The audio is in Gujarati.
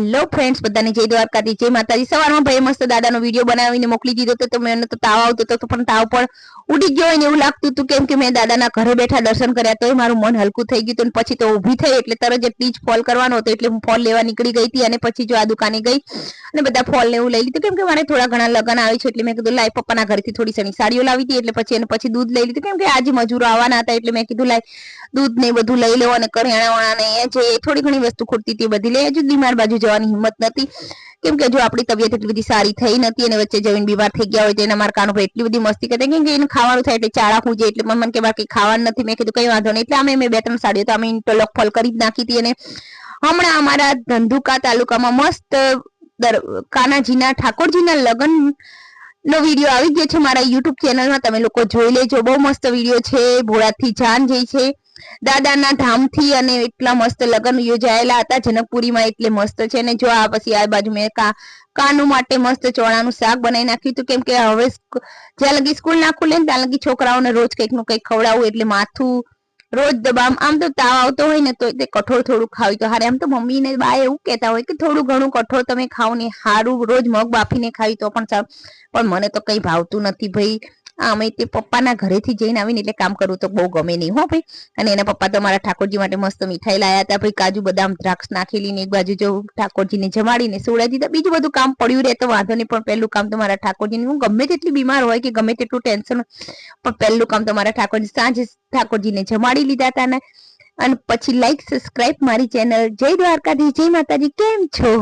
હેલો ફ્રેન્ડ્સ બધાને જય દ્વારકાથી જય માતાજી. સવારમાં ભાઈ મસ્ત દાદાનો વીડિયો બનાવીને મોકલી દીધો તો મને તો તાવ આવતો હતો પણ તાવ પણ ઉડી ગયો ને એવું લાગતું હતું કેમ કે મેં દાદાના ઘરે બેઠા દર્શન કર્યા તોય મારું મન હલકું થઈ ગયું હતું પછી તો ઊભી થઈ એટલે તરત જ પ્લીજ ફોલ કરવાનો હતો એટલે હું ફોલ લેવા નીકળી ગઈ હતી અને પછી જો આ દુકાને ગઈ અને બધા ફોલ ને એવું લઈ લીધું કેમ કે મારે થોડા ઘણા લગન આવે છે એટલે મેં કીધું, લાય, પપ્પાના ઘરેથી થોડી સણી સાડીઓ લાવી હતી એટલે પછી એને પછી દૂધ લઈ લીધું. કેમ કે આજે મજૂરો આવવાના હતા એટલે મેં કીધું, લાય, દૂધ ને બધું લઈ લેવા અને કરિયાણા વાળા ને જે થોડી ઘણી વસ્તુ ખૂટતી હતી બધી લઈ હજુ બીમાર બાજુ જવાની હિંમત નથી. કેમ કે જો આપણી તબિયત એટલી બધી સારી થઈ નથી અને વચ્ચે જમીન બીમાર થઈ ગયા હોય તો એના મારા કાન ભાઈ એટલી બધી મસ્તી કરતા કેમ કે એને ખાવાનું થાય એટલે ચાળા ખૂજે એટલે મને કે બાકી ખાવાનું નથી. મેં કીધું કઈ વાંધો નહીં. એટલે અમે મેં બે ત્રણ સાડીઓ તો અમે ઇન્ટરલોક ફોલ કરી જ નાખી હતી અને હમણાં અમારા ધંધુકા તાલુકામાં મસ્ત કાનાજીના ઠાકોરજીના લગ્ન નો વીડિયો આવી ગયો છે મારા યુટ્યુબ ચેનલમાં. તમે લોકો જોઈ લેજો. બહુ મસ્ત વીડિયો છે. ભોળાથી જાન જઈ છે. દાદાના ધામથી અને એટલા મસ્ત લગ્ન યોજાયેલા હતા. જનકપુરીમાં એટલે મસ્ત છે ને જો આ પછી આ બાજુ મેં કા, કાનુ માટે મસ્ત ચોળાનું શાક બનાવી નાખ્યું હતું. કેમ કે હવે જ્યાં લગી સ્કૂલ ના ખુલે ને ત્યાં લગી છોકરાઓને રોજ કંઈકનું કંઈક ખવડાવવું એટલે માથું રોજ દબામ. આમ તો તાવ આવતો હોય ને તો તે કઠોળ થોડું ખાવી. તો હારે આમ તો મમ્મી ને બા એવું કહેતા હોય કે થોડું ઘણું કઠોળ તમે ખાવ ને હારું રોજ મગ બાફીને ખાવી તો પણ સારું પણ મને તો કઈ ભાવતું નથી ભાઈ. અમે તે પપ્પાના ઘરેથી જઈને આવીને એટલે કામ કરવું તો બહુ ગમે નહીં, હો ભાઈ. અને એના પપ્પા તો મારા ઠાકોરજી માટે મસ્ત મીઠાઈ લાયા હતા, ભાઈ કાજુ બદામ, દ્રાક્ષ નાખેલી ને એક બાજુ જો ઠાકોરજીને જમાડીને સુવડાવી દીધા. બીજું બધું કામ પડ્યું રહે તો વાંધો નહીં, પણ પહેલું કામ તો મારા ઠાકોરજીને, હું ગમે તેટલી બીમાર હોય કે ગમે તેટલું ટેન્શન પણ પહેલું કામ તો મારા ઠાકોરજી સાંજે ઠાકોરજીને જમાડી લીધા હતા ને. અને પછી લાઈક સબસ્ક્રાઇબ મારી ચેનલ જય દ્વારકાધીશ, જય માતાજી, કેમ છો?